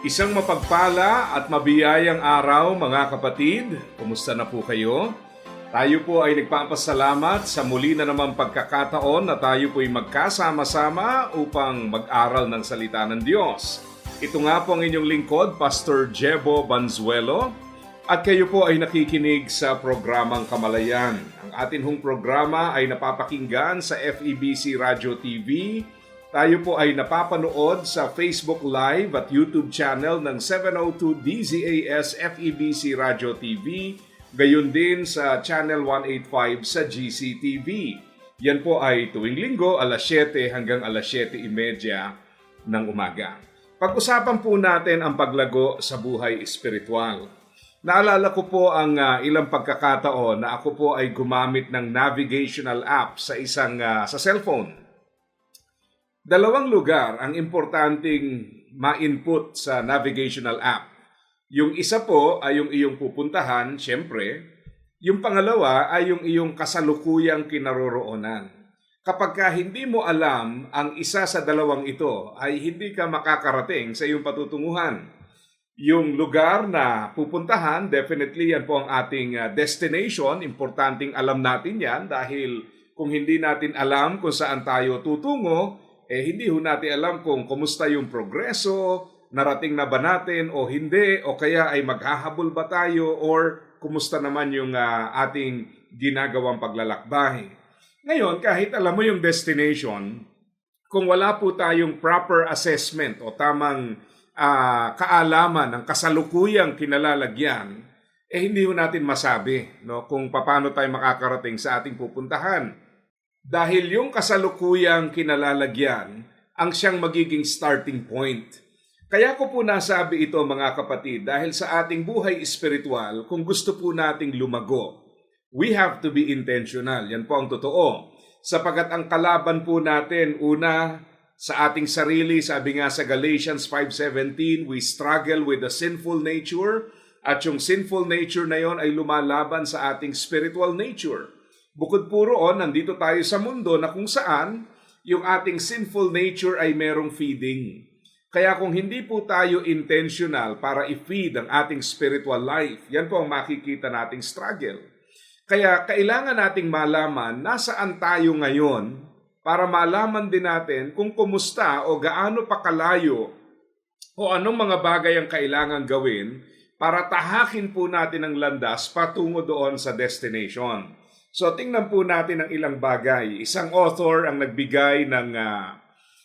Isang mapagpala at mabiyayang araw mga kapatid. Kumusta na po kayo? Tayo po ay nagpapasalamat sa muli na naman pagkakataon na tayo po ay magkasama-sama upang mag-aral ng salita ng Diyos. Ito nga po ang inyong lingkod, Pastor Jebo Banzuelo. At kayo po ay nakikinig sa programang Kamalayan. Ang atin hong programa ay napapakinggan sa FEBC Radio TV, tayo po ay napapanood sa Facebook Live at YouTube channel ng 702 DZAS FEBC Radio TV, gayon din sa Channel 185 sa GCTV. Yan po ay tuwing linggo alas 7 hanggang alas 7.30 ng umaga. Pag-usapan po natin ang paglago sa buhay espiritual. Naalala ko po ang uh, ilang pagkakataon na ako po ay gumamit ng navigational app sa isang uh, sa cellphone Dalawang lugar ang importanteng ma-input sa navigational app. Yung isa po ay yung iyong pupuntahan, syempre. Yung pangalawa ay yung iyong kasalukuyang kinaroroonan. Kapag ka hindi mo alam ang isa sa dalawang ito, ay hindi ka makakarating sa iyong patutunguhan. Yung lugar na pupuntahan, definitely yan po ang ating uh, destination. Importanteng alam natin yan dahil kung hindi natin alam kung saan tayo tutungo, eh hindi ho natin alam kung kumusta yung progreso, narating na ba natin o hindi, o kaya ay maghahabol ba tayo or kumusta naman yung uh, ating ginagawang paglalakbay. Ngayon, kahit alam mo yung destination, kung wala po tayong proper assessment o tamang uh, kaalaman ng kasalukuyang kinalalagyan, eh hindi ho natin masabi no, kung paano tayo makakarating sa ating pupuntahan. Dahil yung kasalukuyang kinalalagyan ang siyang magiging starting point. Kaya ko po nasabi ito mga kapatid dahil sa ating buhay espiritual, kung gusto po nating lumago, we have to be intentional. Yan po ang totoo. Sapagat ang kalaban po natin, una, sa ating sarili, sabi nga sa Galatians 5.17, we struggle with the sinful nature at yung sinful nature na yon ay lumalaban sa ating spiritual nature. Bukod po roon, nandito tayo sa mundo na kung saan yung ating sinful nature ay merong feeding. Kaya kung hindi po tayo intentional para i-feed ang ating spiritual life, yan po ang makikita nating struggle. Kaya kailangan nating malaman nasaan tayo ngayon para malaman din natin kung kumusta o gaano pa kalayo o anong mga bagay ang kailangan gawin para tahakin po natin ang landas patungo doon sa destination. So tingnan po natin ang ilang bagay. Isang author ang nagbigay ng uh,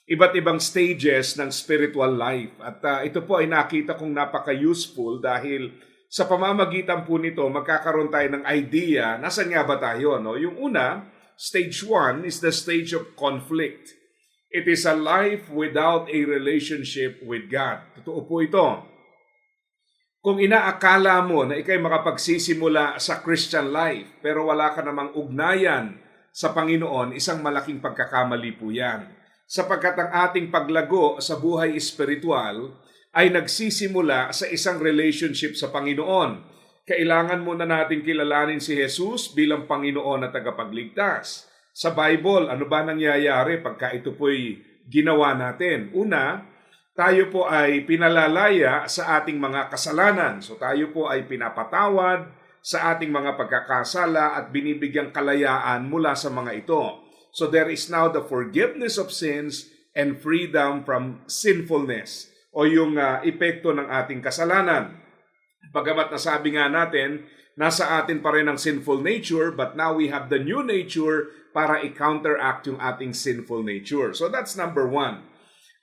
iba't ibang stages ng spiritual life. At uh, ito po ay nakita kong napaka-useful dahil sa pamamagitan po nito magkakaroon tayo ng idea nasan nga ba tayo. No? Yung una, stage 1 is the stage of conflict. It is a life without a relationship with God. Totoo po ito. Kung inaakala mo na ikay makapagsisimula sa Christian life pero wala ka namang ugnayan sa Panginoon, isang malaking pagkakamali po yan. Sapagkat ang ating paglago sa buhay espiritual ay nagsisimula sa isang relationship sa Panginoon. Kailangan muna natin kilalanin si Jesus bilang Panginoon at tagapagligtas. Sa Bible, ano ba nangyayari pagka ito po'y ginawa natin? Una, tayo po ay pinalalaya sa ating mga kasalanan. So tayo po ay pinapatawad sa ating mga pagkakasala at binibigyang kalayaan mula sa mga ito. So there is now the forgiveness of sins and freedom from sinfulness o yung uh, epekto ng ating kasalanan. Pagamat nasabi nga natin, nasa atin pa rin ang sinful nature but now we have the new nature para i-counteract yung ating sinful nature. So that's number one.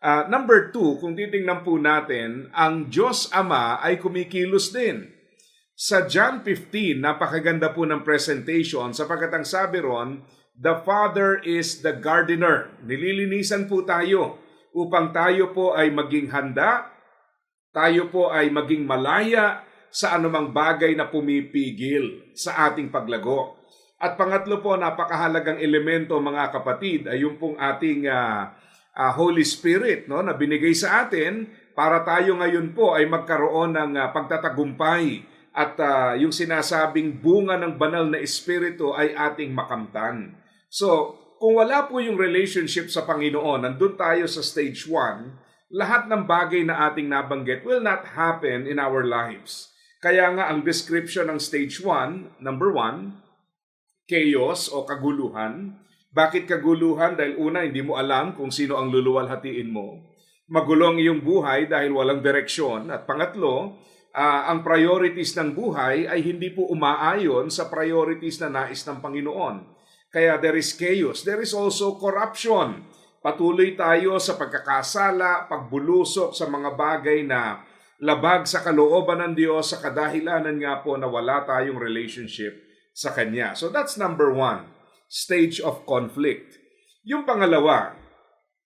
Uh, number two, kung titingnan po natin, ang Diyos Ama ay kumikilos din. Sa John 15, napakaganda po ng presentation sapagkat ang sabi ron, The Father is the gardener. Nililinisan po tayo upang tayo po ay maging handa tayo po ay maging malaya sa anumang bagay na pumipigil sa ating paglago. At pangatlo po, napakahalagang elemento mga kapatid ay yung pong ating ah, ah, Holy Spirit no, na binigay sa atin para tayo ngayon po ay magkaroon ng ah, pagtatagumpay at ah, yung sinasabing bunga ng banal na Espiritu ay ating makamtan. So, kung wala po yung relationship sa Panginoon, nandun tayo sa stage 1, lahat ng bagay na ating nabanggit will not happen in our lives. Kaya nga ang description ng stage 1, number 1, chaos o kaguluhan. Bakit kaguluhan? Dahil una, hindi mo alam kung sino ang luluwalhatiin mo. Magulong iyong buhay dahil walang direksyon. At pangatlo, ah, ang priorities ng buhay ay hindi po umaayon sa priorities na nais ng Panginoon. Kaya there is chaos. There is also corruption. Patuloy tayo sa pagkakasala, pagbulusok sa mga bagay na labag sa kalooban ng Diyos sa kadahilanan nga po na wala tayong relationship sa Kanya. So that's number one, stage of conflict. Yung pangalawa,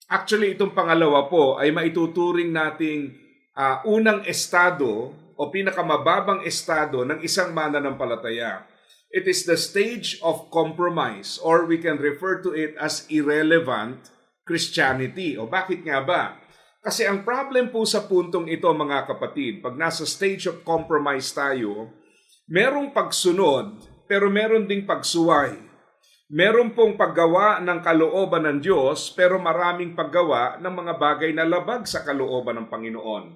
actually itong pangalawa po ay maituturing nating ah, unang estado o pinakamababang estado ng isang mananampalataya. It is the stage of compromise or we can refer to it as irrelevant Christianity. O bakit nga ba? Kasi ang problem po sa puntong ito mga kapatid, pag nasa stage of compromise tayo, merong pagsunod pero meron ding pagsuway. Meron pong paggawa ng kalooban ng Diyos pero maraming paggawa ng mga bagay na labag sa kalooban ng Panginoon.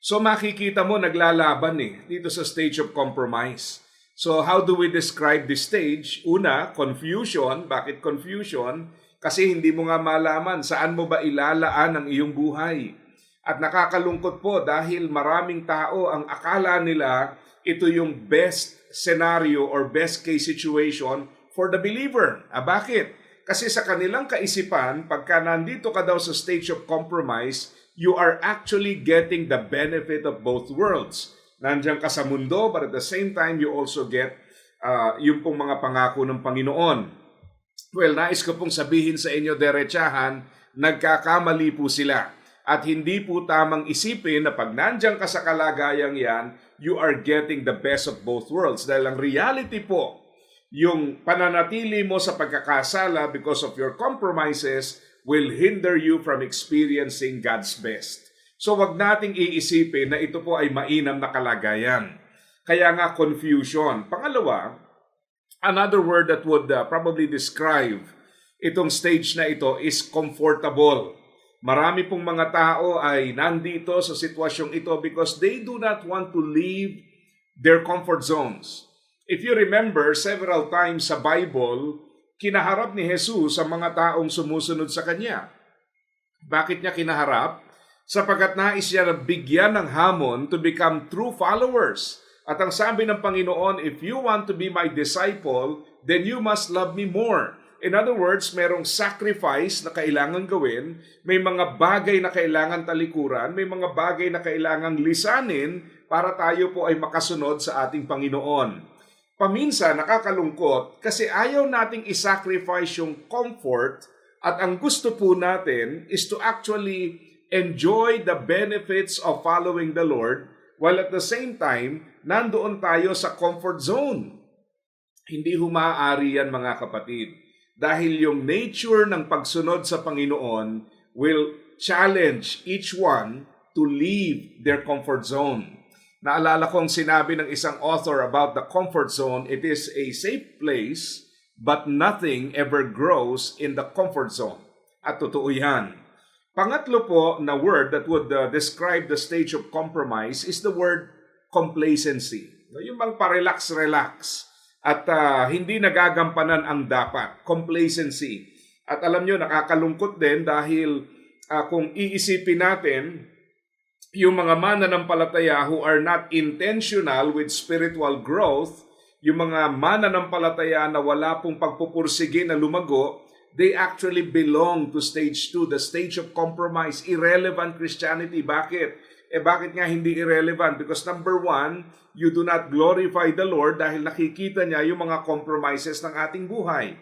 So makikita mo naglalaban eh dito sa stage of compromise. So how do we describe this stage? Una, confusion. Bakit confusion? Kasi hindi mo nga malaman saan mo ba ilalaan ang iyong buhay. At nakakalungkot po dahil maraming tao ang akala nila ito yung best scenario or best case situation for the believer. Ah, bakit? Kasi sa kanilang kaisipan, pagka nandito ka daw sa stage of compromise, you are actually getting the benefit of both worlds. Nandiyan ka sa mundo, but at the same time, you also get uh, yung pong mga pangako ng Panginoon. Well, nais ko pong sabihin sa inyo, derechahan, nagkakamali po sila. At hindi po tamang isipin na pag nandiyan ka sa kalagayang yan, you are getting the best of both worlds. Dahil ang reality po, yung pananatili mo sa pagkakasala because of your compromises will hinder you from experiencing God's best. So wag nating iisipin na ito po ay mainam na kalagayan. Kaya nga confusion. Pangalawa, another word that would uh, probably describe itong stage na ito is comfortable. Marami pong mga tao ay nandito sa sitwasyong ito because they do not want to leave their comfort zones. If you remember, several times sa Bible, kinaharap ni Jesus ang mga taong sumusunod sa Kanya. Bakit niya kinaharap? Sapagkat nais niya na bigyan ng hamon to become true followers. At ang sabi ng Panginoon, if you want to be my disciple, then you must love me more. In other words, merong sacrifice na kailangan gawin, may mga bagay na kailangan talikuran, may mga bagay na kailangan lisanin para tayo po ay makasunod sa ating Panginoon. Paminsan nakakalungkot kasi ayaw nating isacrifice yung comfort at ang gusto po natin is to actually enjoy the benefits of following the Lord while at the same time, nandoon tayo sa comfort zone. Hindi humaari yan mga kapatid dahil yung nature ng pagsunod sa Panginoon will challenge each one to leave their comfort zone. Naalala kong sinabi ng isang author about the comfort zone, it is a safe place, but nothing ever grows in the comfort zone. At totoo yan. Pangatlo po na word that would uh, describe the stage of compromise is the word complacency. Yung bang pa-relax-relax at uh, hindi nagagampanan ang dapat. Complacency. At alam nyo, nakakalungkot din dahil uh, kung iisipin natin, yung mga mananampalataya who are not intentional with spiritual growth, yung mga mananampalataya na wala pong pagpupursige na lumago, they actually belong to stage 2, the stage of compromise, irrelevant Christianity. Bakit? Eh bakit nga hindi irrelevant? Because number one, you do not glorify the Lord dahil nakikita niya yung mga compromises ng ating buhay.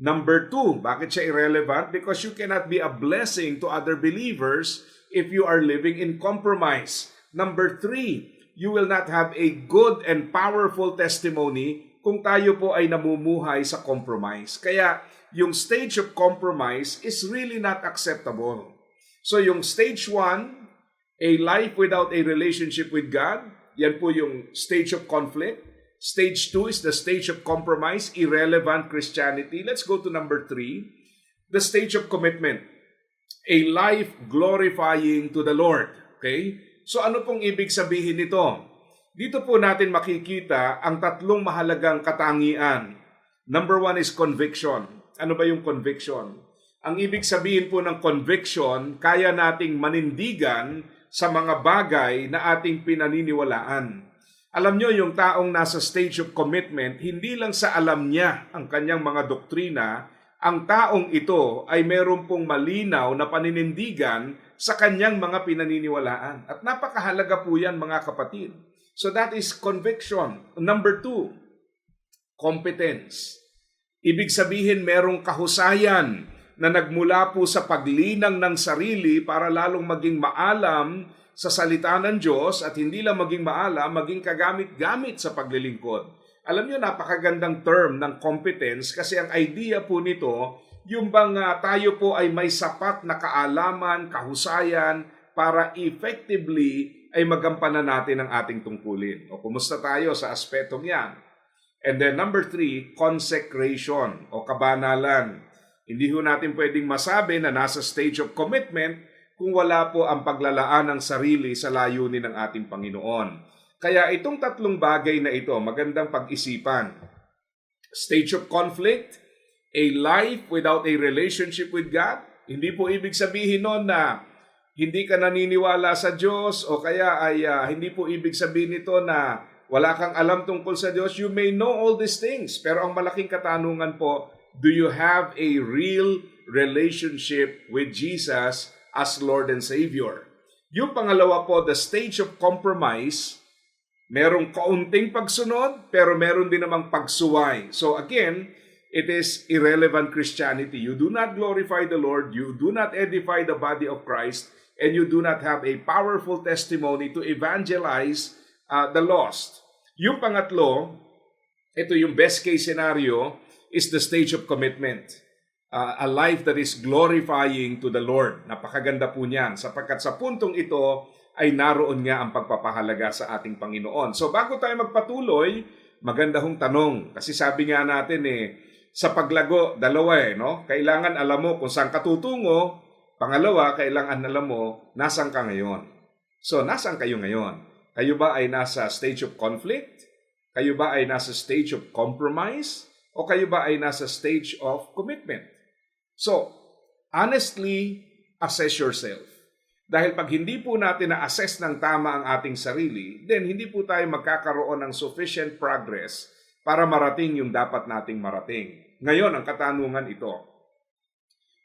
Number two, bakit siya irrelevant? Because you cannot be a blessing to other believers if you are living in compromise. Number three, you will not have a good and powerful testimony kung tayo po ay namumuhay sa compromise. Kaya yung stage of compromise is really not acceptable. So yung stage one, a life without a relationship with God, yan po yung stage of conflict. Stage two is the stage of compromise, irrelevant Christianity. Let's go to number three, the stage of commitment. A life glorifying to the Lord. Okay? So ano pong ibig sabihin nito? Dito po natin makikita ang tatlong mahalagang katangian. Number one is conviction. Ano ba yung conviction? Ang ibig sabihin po ng conviction, kaya nating manindigan sa mga bagay na ating pinaniniwalaan. Alam nyo, yung taong nasa stage of commitment, hindi lang sa alam niya ang kanyang mga doktrina, ang taong ito ay meron pong malinaw na paninindigan sa kanyang mga pinaniniwalaan. At napakahalaga po yan mga kapatid. So that is conviction. Number two, competence. Ibig sabihin merong kahusayan na nagmula po sa paglinang ng sarili para lalong maging maalam sa salita ng Diyos at hindi lang maging maalam, maging kagamit-gamit sa paglilingkod. Alam niyo, napakagandang term ng competence kasi ang idea po nito, yung bang ah, tayo po ay may sapat na kaalaman, kahusayan para effectively ay magampanan natin ang ating tungkulin. O kumusta tayo sa aspetong yan? And then number three, consecration o kabanalan. Hindi ho natin pwedeng masabi na nasa stage of commitment kung wala po ang paglalaan ng sarili sa layunin ng ating Panginoon. Kaya itong tatlong bagay na ito, magandang pag-isipan. Stage of conflict, a life without a relationship with God. Hindi po ibig sabihin nun na hindi ka naniniwala sa Diyos o kaya ay ah, hindi po ibig sabihin nito na wala kang alam tungkol sa Diyos. You may know all these things. Pero ang malaking katanungan po, do you have a real relationship with Jesus as Lord and Savior? Yung pangalawa po, the stage of compromise, merong kaunting pagsunod, pero meron din namang pagsuway. So again, it is irrelevant Christianity. You do not glorify the Lord, you do not edify the body of Christ, and you do not have a powerful testimony to evangelize uh, the lost. Yung pangatlo, ito yung best case scenario, is the stage of commitment. Uh, a life that is glorifying to the Lord. Napakaganda po niyan sapagkat sa puntong ito ay naroon nga ang pagpapahalaga sa ating Panginoon. So bago tayo magpatuloy, maganda hong tanong. Kasi sabi nga natin eh, sa paglago, dalawa eh, no? Kailangan alam mo kung saan ka tutungo. Pangalawa, kailangan alam mo nasan ka ngayon. So, nasan kayo ngayon? Kayo ba ay nasa stage of conflict? Kayo ba ay nasa stage of compromise? O kayo ba ay nasa stage of commitment? So, honestly, assess yourself. Dahil pag hindi po natin na-assess ng tama ang ating sarili, then hindi po tayo magkakaroon ng sufficient progress para marating yung dapat nating marating. Ngayon, ang katanungan ito.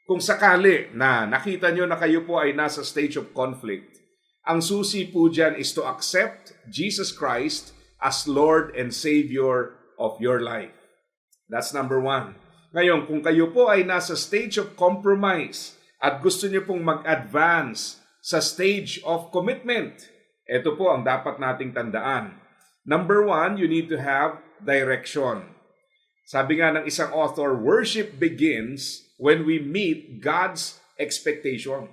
Kung sakali na nakita nyo na kayo po ay nasa stage of conflict, ang susi po dyan is to accept Jesus Christ as Lord and Savior of your life. That's number one. Ngayon, kung kayo po ay nasa stage of compromise at gusto niyo pong mag-advance sa stage of commitment, ito po ang dapat nating tandaan. Number one, you need to have direction. Sabi nga ng isang author, worship begins when we meet God's expectations.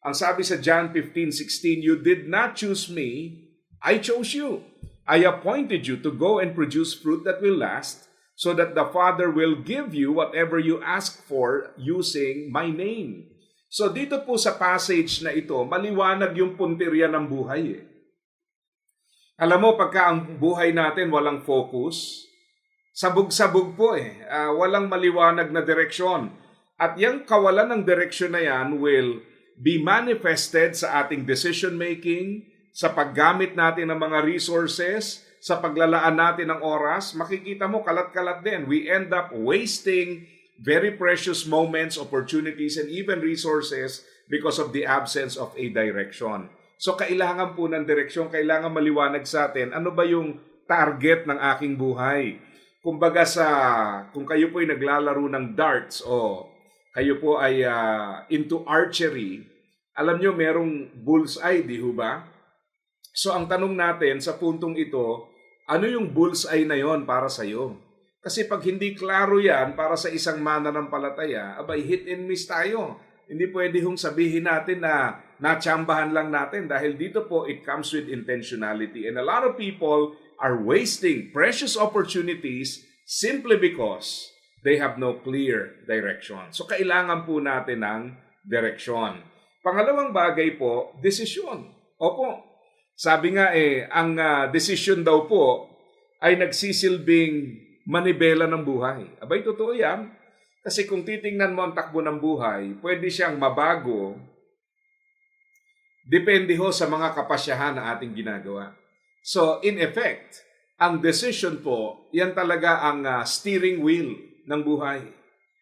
Ang sabi sa John 15:16, You did not choose me, I chose you. I appointed you to go and produce fruit that will last, so that the Father will give you whatever you ask for using my name. So dito po sa passage na ito, maliwanag yung puntirya ng buhay eh. Alam mo, pagka ang buhay natin walang focus, sabog-sabog po eh. Ah, walang maliwanag na direksyon. At yung kawalan ng direksyon na yan will be manifested sa ating decision making, sa paggamit natin ng mga resources, sa paglalaan natin ng oras, makikita mo kalat-kalat din. We end up wasting very precious moments, opportunities, and even resources because of the absence of a direction. So kailangan po ng direksyon, kailangan maliwanag sa atin ano ba yung target ng aking buhay. Kumbaga sa kung kayo po ay naglalaro ng darts o kayo po ay ah, into archery, Alam nyo, merong bullseye, di ho ba? So ang tanong natin sa puntong ito, ano yung bullseye na yon para sa iyo? Kasi pag hindi klaro yan para sa isang mananampalataya, abay hit and miss tayo. Hindi pwede hong sabihin natin na natsambahan lang natin dahil dito po it comes with intentionality. And a lot of people are wasting precious opportunities simply because they have no clear direction. So kailangan po natin ng direksyon. Pangalawang bagay po, desisyon. Opo, sabi nga eh, ang uh, decision daw po ay nagsisilbing manibela ng buhay. Abay, totoo yan. Kasi kung titingnan mo ang takbo ng buhay, pwede siyang mabago depende ho sa mga kapasyahan na ating ginagawa. So, in effect, ang decision po, yan talaga ang uh, steering wheel ng buhay.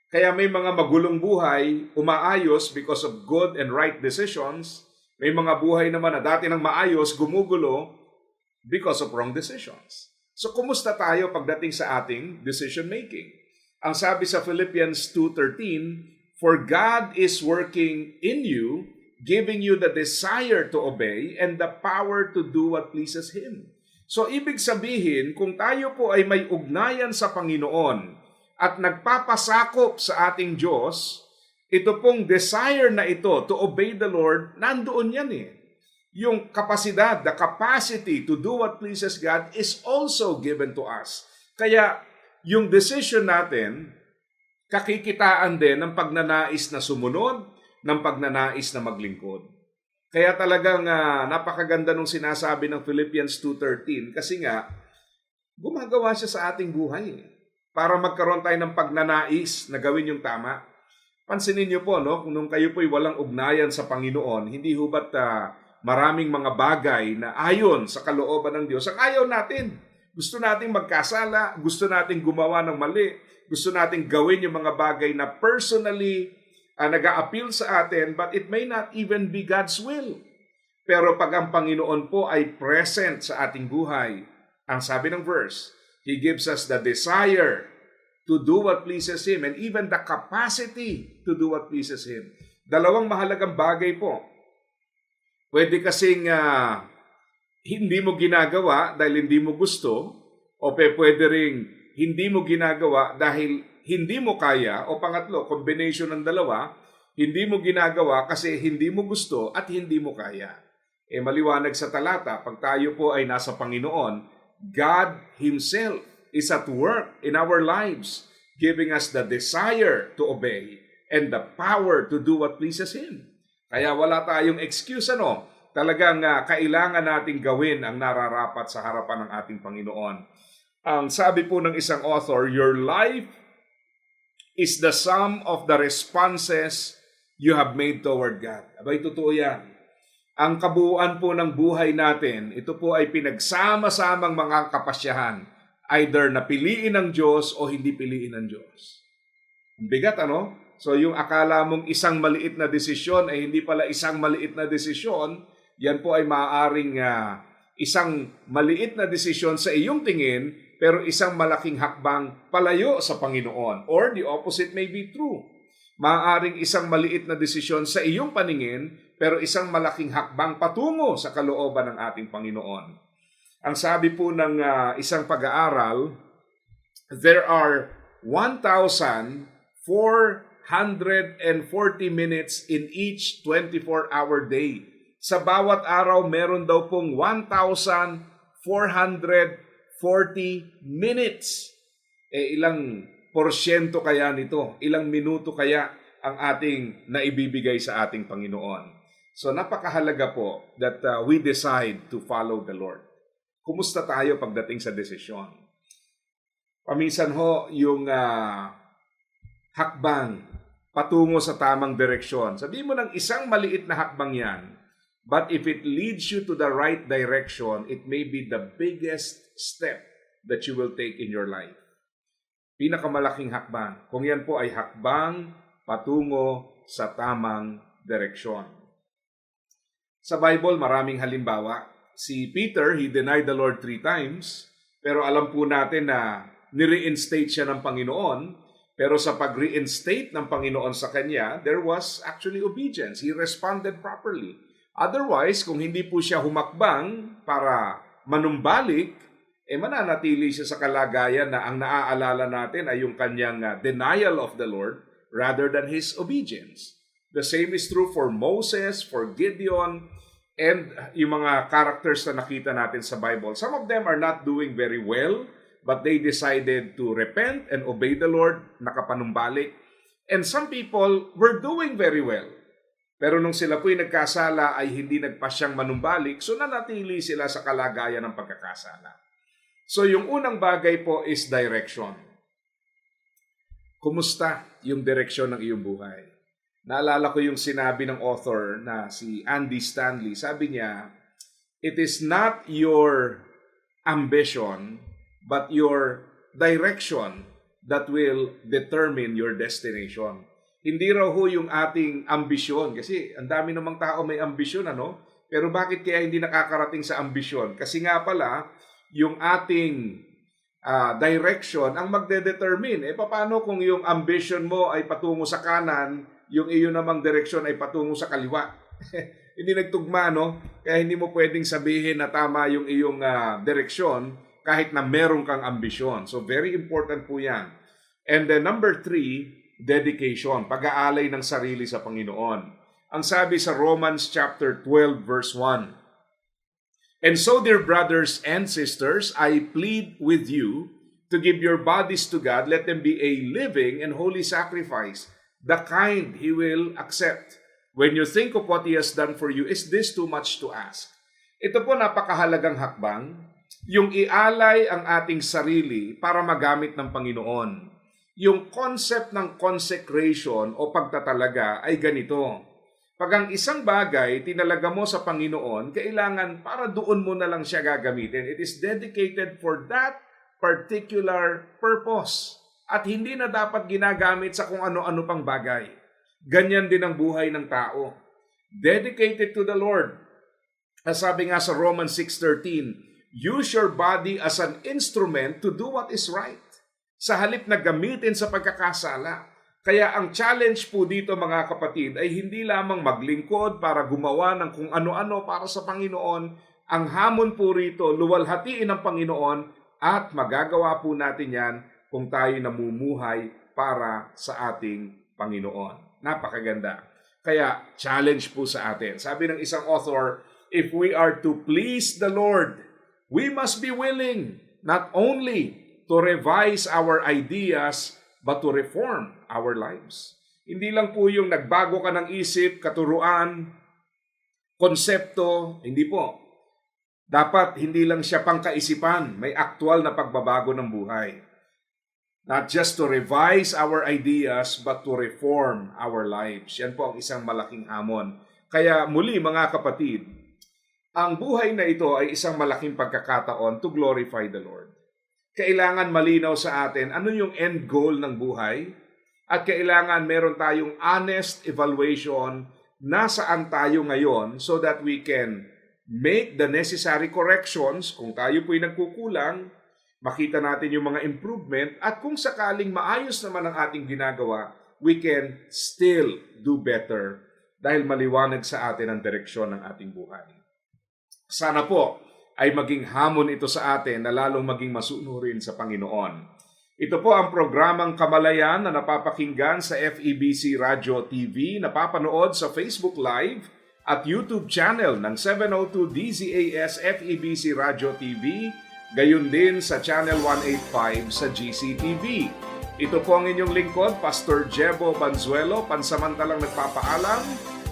Kaya may mga magulong buhay, umaayos because of good and right decisions. May mga buhay naman na dati nang maayos, gumugulo because of wrong decisions. So, kumusta tayo pagdating sa ating decision making? Ang sabi sa Philippians 2.13, For God is working in you, giving you the desire to obey and the power to do what pleases Him. So, ibig sabihin, kung tayo po ay may ugnayan sa Panginoon at nagpapasakop sa ating Diyos, ito pong desire na ito to obey the Lord, nandoon yan eh. Yung kapasidad, the capacity to do what pleases God is also given to us. Kaya yung decision natin, kakikitaan din ng pagnanais na sumunod, ng pagnanais na maglingkod. Kaya talagang uh, napakaganda nung sinasabi ng Philippians 2.13 kasi nga, gumagawa siya sa ating buhay para magkaroon tayo ng pagnanais na gawin yung tama. Pansinin niyo po, no, kung nung kayo po'y walang ugnayan sa Panginoon, hindi ho ba't uh, maraming mga bagay na ayon sa kalooban ng Diyos ang ayaw natin. Gusto nating magkasala, gusto nating gumawa ng mali, gusto nating gawin yung mga bagay na personally uh, nag-a-appeal sa atin, but it may not even be God's will. Pero pag ang Panginoon po ay present sa ating buhay, ang sabi ng verse, He gives us the desire to do what pleases Him and even the capacity to do what pleases Him. Dalawang mahalagang bagay po. Pwede kasing uh, hindi mo ginagawa dahil hindi mo gusto o pwede ring hindi mo ginagawa dahil hindi mo kaya o pangatlo, combination ng dalawa, hindi mo ginagawa kasi hindi mo gusto at hindi mo kaya. E maliwanag sa talata, pag tayo po ay nasa Panginoon, God Himself is at work in our lives, giving us the desire to obey and the power to do what pleases Him. Kaya wala tayong excuse ano, talagang uh, kailangan nating gawin ang nararapat sa harapan ng ating Panginoon. Ang sabi po ng isang author, your life is the sum of the responses you have made toward God. Abay, totoo yan. Ang kabuuan po ng buhay natin, ito po ay pinagsama-samang mga kapasyahan. Either napiliin ng Diyos o hindi piliin ng Diyos. Ang bigat, ano? So yung akala mong isang maliit na desisyon ay hindi pala isang maliit na desisyon, yan po ay maaaring uh, isang maliit na desisyon sa iyong tingin, pero isang malaking hakbang palayo sa Panginoon. Or the opposite may be true. Maaaring isang maliit na desisyon sa iyong paningin, pero isang malaking hakbang patungo sa kalooban ng ating Panginoon. Ang sabi po ng uh, isang pag-aaral, there are 1,440 minutes in each 24-hour day. Sa bawat araw, meron daw pong 1,400 40 minutes. Eh ilang porsyento kaya nito? Ilang minuto kaya ang ating naibibigay sa ating Panginoon? So napakahalaga po that uh, we decide to follow the Lord. Kumusta tayo pagdating sa desisyon? Paminsan ho yung uh, hakbang patungo sa tamang direksyon. Sabi mo ng isang maliit na hakbang yan, but if it leads you to the right direction, it may be the biggest step that you will take in your life. Pinakamalaking hakbang. Kung yan po ay hakbang patungo sa tamang direksyon. Sa Bible, maraming halimbawa. Si Peter, he denied the Lord three times, pero alam po natin na nireinstate siya ng Panginoon. Pero sa pag-reinstate ng Panginoon sa kanya, there was actually obedience. He responded properly. Otherwise, kung hindi po siya humakbang para manumbalik, eh mananatili siya sa kalagayan na ang naaalala natin ay yung kanyang uh, denial of the Lord rather than his obedience. The same is true for Moses, for Gideon, and yung mga characters na nakita natin sa Bible. Some of them are not doing very well, but they decided to repent and obey the Lord, nakapanumbalik. And some people were doing very well. Pero nung sila po'y nagkasala ay hindi nagpasyang manumbalik, so nanatili sila sa kalagayan ng pagkakasala. So yung unang bagay po is direction. Kumusta yung direksyon ng iyong buhay? Naalala ko yung sinabi ng author na si Andy Stanley. Sabi niya, it is not your ambition, but your direction that will determine your destination. Hindi raw ho yung ating ambisyon. Kasi ang dami namang tao may ambisyon, ano? Pero bakit kaya hindi nakakarating sa ambisyon? Kasi nga pala, yung ating ah, direction ang magde-determine. Eh, paano kung yung ambition mo ay patungo sa kanan, yung iyo namang direksyon ay patungo sa kaliwa? hindi nagtugma, no? Kaya hindi mo pwedeng sabihin na tama yung iyong ah, direksyon kahit na meron kang ambisyon. So, very important po yan. And then number three, dedication, pag-aalay ng sarili sa Panginoon. Ang sabi sa Romans chapter 12 verse 1, And so, dear brothers and sisters, I plead with you to give your bodies to God. Let them be a living and holy sacrifice, the kind He will accept. When you think of what He has done for you, is this too much to ask? Ito po napakahalagang hakbang, yung ialay ang ating sarili para magamit ng Panginoon. Yung concept ng consecration o pagtatalaga ay ganito. Pag ang isang bagay tinalaga mo sa Panginoon, kailangan para doon mo na lang siya gagamitin. It is dedicated for that particular purpose. At hindi na dapat ginagamit sa kung ano-ano pang bagay. Ganyan din ang buhay ng tao. Dedicated to the Lord. Sabi nga sa Romans 6.13, Use your body as an instrument to do what is right. Sa halip na gamitin sa pagkakasala. Kaya ang challenge po dito mga kapatid ay hindi lamang maglingkod para gumawa ng kung ano-ano para sa Panginoon. Ang hamon po rito, luwalhatiin ng Panginoon at magagawa po natin yan kung tayo namumuhay para sa ating Panginoon. Napakaganda. Kaya challenge po sa atin. Sabi ng isang author, if we are to please the Lord, we must be willing not only to revise our ideas but to reform our lives. Hindi lang po yung nagbago ka ng isip, katuruan, konsepto, hindi po. Dapat hindi lang siya pangkaisipan, may aktual na pagbabago ng buhay. Not just to revise our ideas, but to reform our lives. Yan po ang isang malaking hamon. Kaya muli mga kapatid, ang buhay na ito ay isang malaking pagkakataon to glorify the Lord kailangan malinaw sa atin ano yung end goal ng buhay at kailangan meron tayong honest evaluation na saan tayo ngayon so that we can make the necessary corrections kung tayo po'y nagkukulang, makita natin yung mga improvement at kung sakaling maayos naman ang ating ginagawa, we can still do better dahil maliwanag sa atin ang direksyon ng ating buhay. Sana po ay maging hamon ito sa atin na lalong maging masunurin sa Panginoon. Ito po ang programang Kamalayan na napapakinggan sa FEBC Radio TV, napapanood sa Facebook Live at YouTube channel ng 702 DZAS FEBC Radio TV, gayon din sa Channel 185 sa GCTV. Ito po ang inyong lingkod, Pastor Jebo Banzuelo, pansamantalang nagpapaalam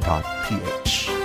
ph.